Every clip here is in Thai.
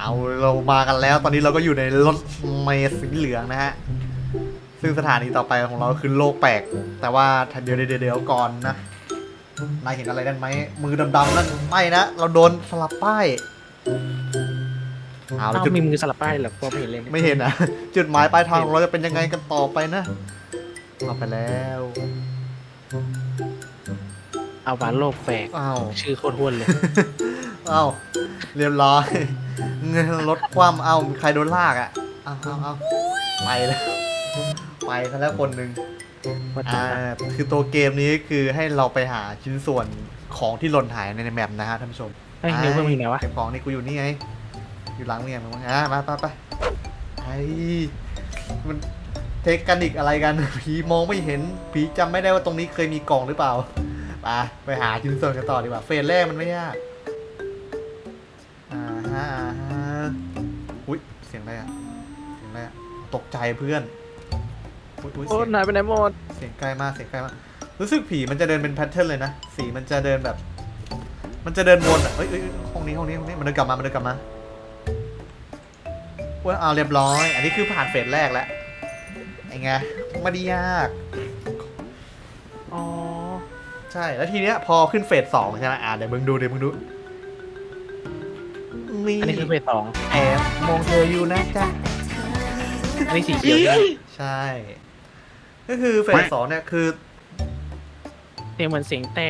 เอาเรามากันแล้ว ตอนนี้เราก็อยู่ในรถเมล์สีเหลืองนะฮะ ซึ่งสถานีต่อไปของเราคือโลกแปลก แต่ว่าเดี๋ยวเดี๋ยวเดี๋ยวก่อนนะ นายเห็นอะไรนั่นไหม มือดำๆนั่นไม่นะ เราโดนสลับป้าย เอาเอ้าละจุดมีมือสลับป้ายเหรอพอไม่เห็นเลยไม่เห็นนะจุดหมายปลายทางของเราจะเป็นยังไงกันต่อไปนะเอาไปแล้วเอาหวานโลกแปลกอ้าวชื่อโคตรห้วนเลย อ้าวเรียบร้อยเงิน รถคว่ำเอ้ามีใครโดนลากอะเอาเอาเอาไปแล้ว ไปซะแล้วคนหนึ่งว่าอ่าคือตัวเกมนี้คือให้เราไปหาชิ้นส่วนของที่หล่นหายในแมปนะฮะท่านผู้ชมเฮ้ยนิ้วเพิ่มอยู่ไหนวะเก็บของนี่กูอยู่นี่ไงอยู่หลังเนี่ยมึงอะมาไปไปไอ้มันเทคนิคอะไรกันผีมองไม่เห็นผีจำไม่ได้ว่าตรงนี้เคยมีกล่องหรือเปล่าไปไปหาชิ้นส่วนกันต่อดีกว่าเฟสแรกมันไม่ยาก เพื่อนอุ๊ยอุ๊ยโอ้เสียงนายไปไหนหมดเสียงใกล้มากเสียงใกล้มากรู้สึกผีมันจะเดินเป็นแพทเทิร์นเลยนะสีมันจะเดินแบบ มันจะเดินวนอะเอ้ยเอ้ยห้องนี้ห้องนี้ห้องนี้มันเดินกลับมามันเดินกลับมาว่าเอาเรียบร้อย อันนี้คือผ่านเฟสแรกแล้วไงไงไม่ได้ยาก อ๋อใช่แล้วทีเนี้ยพอขึ้นเฟสสองใช่ไหมอ่าเดี๋ยวมึงดูเดี๋ยวมึงดูนี่อันนี้คือเฟสสองแอบมองเธออยู่นะจ๊ะ อันนี้สีเขียวใช่ไหมใช่ ก็คือเฟสสองเนี่ยคือ เสียงเหมือนเสียงแต่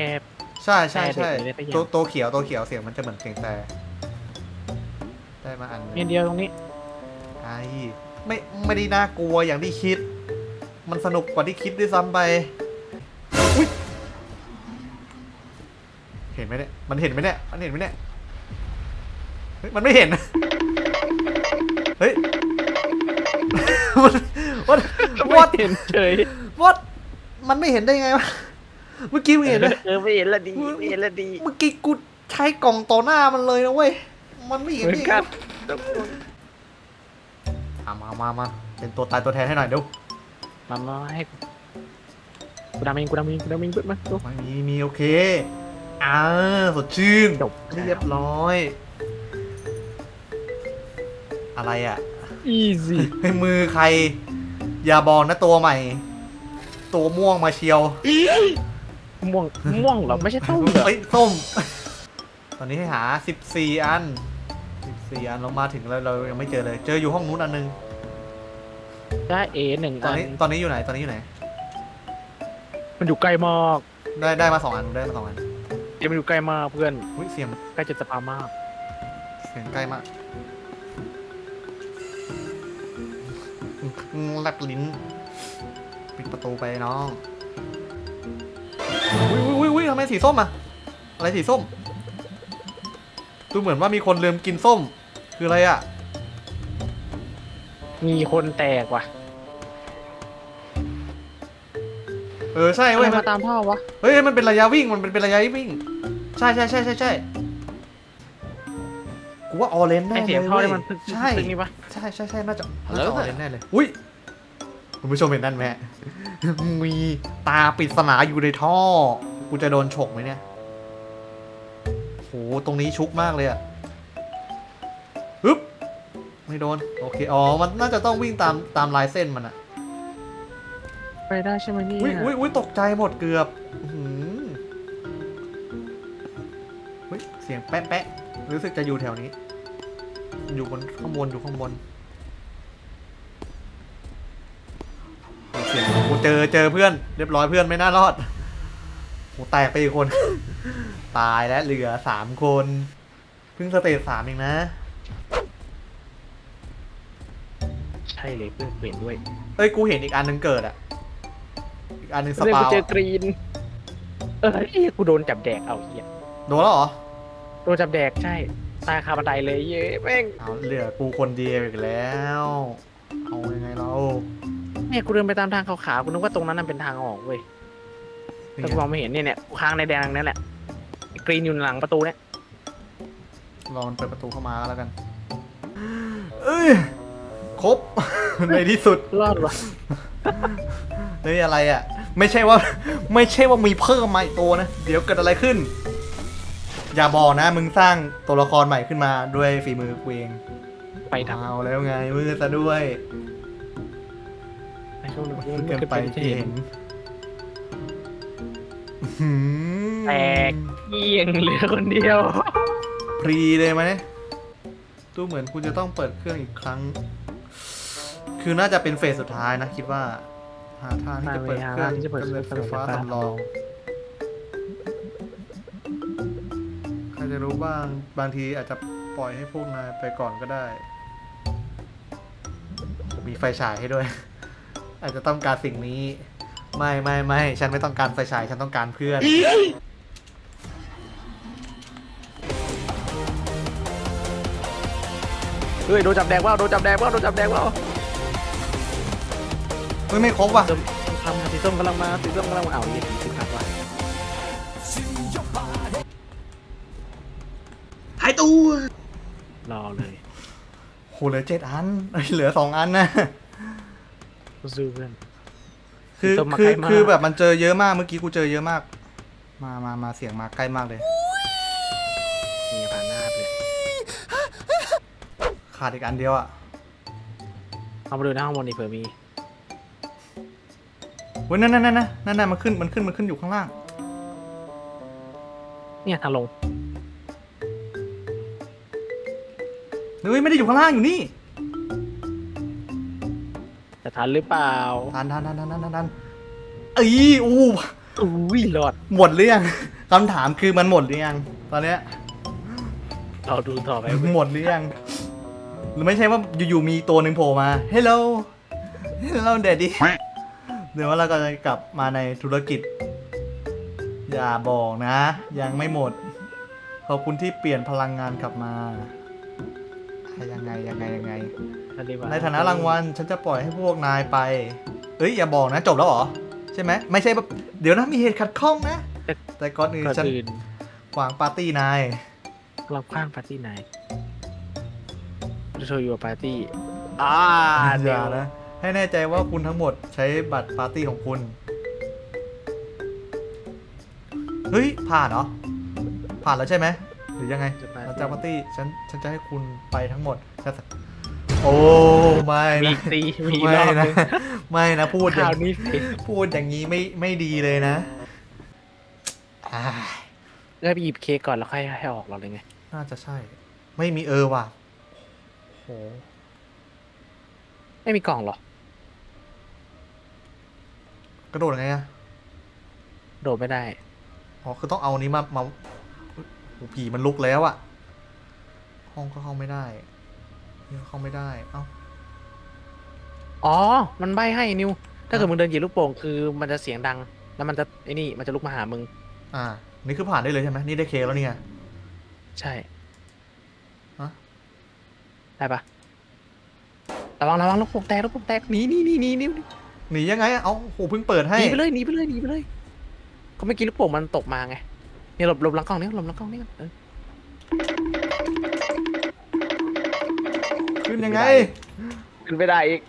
ใช่ใช่แต่ใช่เด็กๆได้ปะยังตัวตัวเขียวตัวเขียวเสียงมันจะเหมือนเสียงแต่ได้มาอันหนึงเมียนเดียวตรงนี้ ไอ้ไม่ไม่ได้น่ากลัวอย่างที่คิด มันสนุกกว่าที่คิดด้วยซ้ำไปอุ๊ยเห็นไหมเนี่ย มันเห็นไหมเนี่ย มันเห็นไหมเนี่ย เฮ้ย มันไม่เห็น เฮ้ยมัน วัดไม่วัดเห็นเฉยวัดมันไม่เห็นได้ไงวะเมื่อกี้มึงเห็นไหมเออไม่เห็นละดีไม่เห็นละดีเมื่อกี้กูใช้กล่องต่อหน้ามันเลยนะเว้ยมันไม่เห็นเหมือนดิกันอะมามามาเป็นตัวตายตัวแทนให้หน่อยเดี๋ยวมามาให้กูกูดำเองกูดำเองกูดำเองปึ๊ดมาดูไม่มีมีโอเคอ่าสดชื่นจบเรียบร้อย อะไรอะ อีซี่ให้มือใคร อย่าบอกนะตัวใหม่ ตัวม่วงมาเชียวม่วงม่วงเหรอ ไม่ใช่ต้มเหรอเอ้ยส้ม ตอนนี้ให้หา 14 อัน 14 อันเรามาถึงแล้วเรายังไม่เจอเลย เจออยู่ห้องนู้นอันนึง ได้เอหนึ่งตอนอันนี้ตอนนี้อยู่ไหนตอนนี้อยู่ไหน มันอยู่ใกล้มากได้ได้มาสองอันได้มาสองอันเดี๋ยวมันอยู่ใกล้มากเพื่อน อุ้ยเสียงใกล้จะตะพามาก เสียงใกล้มากอืม แลบลิ้น ปิดประตูไปน้องอุ้ยอุ้ยอุ้ยทำไมสีส้มอะอะไรสีส้ม ดูเหมือนว่ามีคนลืมกินส้ม คืออะไรอะมีคนแตกว่ะเออใช่อะไรเว้ยมัมานตามท่อวะ เฮ้ยมันเป็นระยะวิ่งมันเป็นเป็นระยะวิ่ง ใช่ใช่ใช่ใช่ใช่ กูว่าออเรนแน่ไอเลยเสียงท่อเว้ยที่มันพึกใช่พึกนี่ปะ ใช่ใช่ใช่น่าจะฮัลน่าโหลจะออเรนแน่เลยอุ้ยคุณผู้ชมเห็นนั่นไหมฮะ มีตาปริศนาอยู่ในท่อ กูจะโดนฉกไหมเนี่ยโหตรงนี้ชุกมากเลยอะฮึบไม่โดน โอเค อ๋อ มันน่าจะต้องวิ่งตามตามลายเส้นมันอะ ไปได้ใช่ไหมเนี่อุ้ยยอุ้ยอุ้ยตกใจหมดเกือบอื้อหือเฮ้ ยเสียงแป๊ะแป๊ะรู้สึกจะอยู่แถวนี้ อยู่บนข้างบนอยู่ข้างบนเสียงกูเจอเจอเพื่อน เรียบร้อยเพื่อนไม่น่ารอดโหแตกไปอีกคน ตายแล้วเหลือสามคนเพิ่งสเตจสามเองนะ ใช่เลยเพื่อนเห็นด้วย เอ้ยกูเห็นอีกอันหนึงเกิดอะอีกอันหนึงสเรื่องปากูวเจออะกรีนเออเอ้ยกูโดนจับแดกเอาเฮียโดนแล้วเหรอ โดนจับแดกใช่ ตายคาบันไดเลยเย้แม่งเอาเหลือกูคนเดียวอีกแล้ว เอายังไงเราเนี่ยกูเดินไปตามทางขาวๆกูนึกว่าตรงนั้นน่ะเป็นทางออกเว้ยนี่แต่ไงกูมองไม่เห็นเนี่ยเนี่ยกูค้างในแดงนั่นแหละกรีนอยู่หลังประตูเนี่ยรอมันเปิดประตูเข้ามาแล้วกัน เอ้ย ครบ ในที่สุด รอดวะเฮ้ยอะไรอะ ไม่ใช่ว่า ไม่ใช่ว่ามีเพิ่มมาอีกตัวนะ เดี๋ยวเกิดอะไรขึ้น อย่าบอกนะ มึงสร้างตัวละครใหม่ขึ้นมาด้วยฝีมือกูเองไปดับเอาแล้วไงมือซะด้วยในช่วงหนึ่งเพิ่งเกินไปจะที่เห็เห็นนหืมแตกเอียงเหลือคนเดียว พรีเลยไหมตู้เหมือนคุณจะต้องเปิดเครื่องอีกครั้ง คือน่าจะเป็นเฟสสุดท้ายนะ คิดว่า หาทางที่จะเปิดเครื่องหาทางที่จะเปิดกำเนิดไฟฟ้าเครื่องสำรอง จะรู้บ้าง บางทีอาจจะปล่อยให้พวกนายไปก่อนก็ได้ ผมมีไฟฉายให้ด้วย อาจจะต้องการสิ่งนี้ ไม่ไม่ไม่ฉันไม่ต้องการไฟฉาย ฉันต้องการเพื่อน เฮ้ยโดนจับแดงว่าโดนจับแดงว่าโดนจับแดงว่าไม่ไม่ครบว่ะส้มทำสีส้มกำลังมาสีส้มกำลังมาเอานี่สี ตัวรอเลยโหเหลือเจ็ดอันเอ้ยเหลือสองอันนะสู้เพื่อน คือต้มมาคือใกล้มาก คือแบบมันเจอเยอะมากเมื่อกี้กูเจอเยอะมาก มามามาเสียงมาใกล้มากเลยนี่ผ่านหน้าเลยขาดอีกอันเดียวอะเอามาดูหน้าข้างบนนี่เผื่อมีเว้ยนั่นนั่นนั่นนั่นนั่นมันขึ้นมันขึ้นมันขึ้นอยู่ข้างล่างเนี่ยทางลง เฮ้ยไม่ได้อยู่ข้างล่างอยู่นี่จะทันหรือเปล่าทันทันทันทันทันทันทันเอ้ยอู้อุ้ยหลอดหมดหรือยังคำถามคือมันหมดหรือยังตอนเนี้ยเราดูต่อไปหมดหรือยังหรือไม่ใช่ว่าอยู่ๆมีตัวหนึ่งโผล่มา Hello Hello Daddy เดี๋ยวว่าเราก็จะกลับมาในธุรกิจ อย่าบอกนะ ยังไม่หมด ขอบคุณที่เปลี่ยนพลังงานกลับมา อะยังไงยังไงยังไงในฐานะรางวัลฉันจะปล่อยให้พวกนายไป เอ้ยอย่าบอกนะจบแล้วเหรอใช่ไหมไม่ใช่แบบเดี๋ยวนะมีเหตุขัดข้องนะ แต่ก่อนอื่นก่อนฉันอื่นขวางปาร์ตี้นาย เราคว้างปาร์ตี้ไหนจะโชว์อยู่ปาร์ตี้อ่าอเดี๋ยย่าวนะให้แน่ใจว่าคุณทั้งหมดใช้บัตรปาร์ตี้ของคุณ เฮ้ย ผ่านเหรอ ผ่านแล้วใช่ไหมหรือยังไง จะไปหลัง จากปาร์ตี้ฉันฉันจะให้คุณไปทั้งหมดฉันจะโอ้ไม่มีนะตีมีไม่รอบนะนึงไม่นะพูดอข่าย่าวงนี้ผิดพูดอย่างนี้ไม่ไม่ดีเลยนะอ่าเริ่มหยิบเค้กก่อนแล้วค่อยให้ออกเราเลยไง น่าจะใช่ ไม่มีเออว่ะโหไม่มีกล่องเหรอ กระโดดยังไงอะโดดไม่ได้ อ๋อคือต้องเอาอันนี้มามาโอ้โหผีมันลุกแล้วอะ ห้องก็เข้าไม่ได้นี่ก็เข้าไม่ได้ เอ้า อ๋อ มันใบให้นิว ถ้าเกิดมึงเดินเหยียบลูกโป่งคือมันจะเสียงดัง แล้วมันจะไอ้นี่มันจะลุกมาหามึง อ่า นี่คือผ่านได้เลยใช่ไหมนี่ได้เคแล้วนี่ไงใช่ฮะ ได้ปะระวังระวังลูกโป่งแตกลูกโป่งแตกหนีหนีหนีหนีหนีหนียังไงอะเอ้าโหเพิ่งเปิดหให้ นีไปเลยหนีไปเลยหนีไปเลย ก็ไม่อกี้ลูกโป่งมันตกมาไงเนี่ยหลบหลบหลังกล้องนี่หลบหลังกล้องนี่เออ นยังไง ขึ้นไม่ได้อีก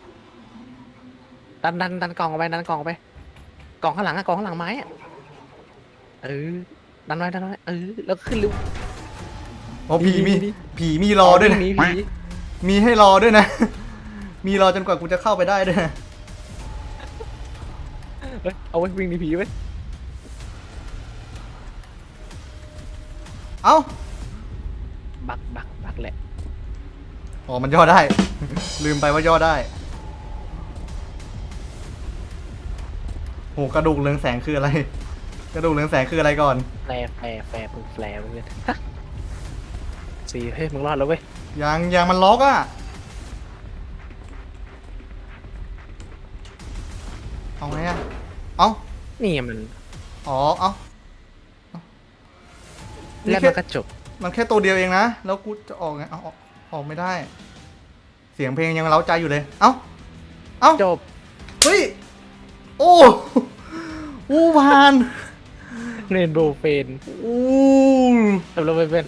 ดันดันดันกล่องออกไปดันกล่องออกไปกล่องข้างหลังอะกล่องข้างหลังไม้อะเออดันไว้ดันไว้เออแล้วขึ้นเร็วอ๋อผีมีนี่ผีมีรอด้วยนะหนีผีมีให้รอด้วยนะ มีรอจนกว่ากูจะเข้าไปได้ด้วยนะเฮ้ยเอาไว้วิ่งหนีผีไว้เอ้า บักบักบักแหละ อ๋อ มันย่อได้ ลืมไปว่าย่อได้โหกระดูกเรืองแสงคืออะไร กระดูกเรืองแสงคืออะไรก่อน แฟร์แฟร์แฟร์มึงแฟร์มึงเลยสี่เฮ้ยมึงรอดแล้วเว้ยยังยังมันล็อกอะเอาไงอะเอานี่มันอ๋อ เอาเอานี่แล้วแค่มันก็จบ มันแค่ตัวเดียวเองนะ แล้วกูจะออกไง เอาออก ออกไม่ได้ เสียงเพลงยังเร้าใจอยู่เลย เอาเอาจบ เฮ้ย โอ้อู้ผ่านเรนโบว์เฟนอู้จบแล้วเพื่อน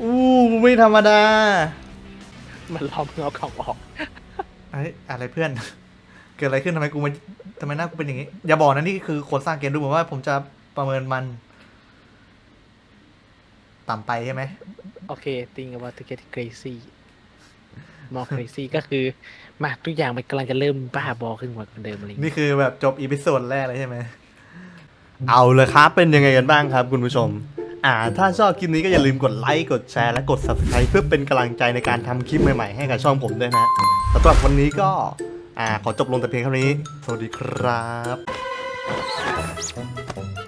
อู้ไม่ธรรมดา มันล้อมเงเอาของออกเอ้ยอะไรเพื่อน เกิดอะไรขึ้นทำไมกูมาทำไมหน้ากูเป็นอย่างนี้ อย่าบอกนะนี่คือคนสร้างเกมดูเหมือนว่า ผมจะประเมินมัน ต่ำไปใช่ไหม โอเค think about to get crazy more crazy ก็คือ มาทุกอย่างมันกำลังจะเริ่มบ้าบอขึ้นกว่าเดิมอะไรอย่างนี่เงี้ยคือแบบจบอีพิโซดแรกเลยใช่ไหม เอาเลยครับ เป็นยังไงกันบ้างครับคุณผู้ชม อ่า ถ้าชอบคลิปนี้ก็อย่าลืมกดไลค์ กดแชร์ และกด subscribe เพื่อเป็นกำลังใจในการทำคลิปใหม่ๆ ให้กับช่องผมด้วยนะสำหรับวันนี้ก็ อ่า ขอจบลงแต่เพียงเท่านี้ สวัสดีครับ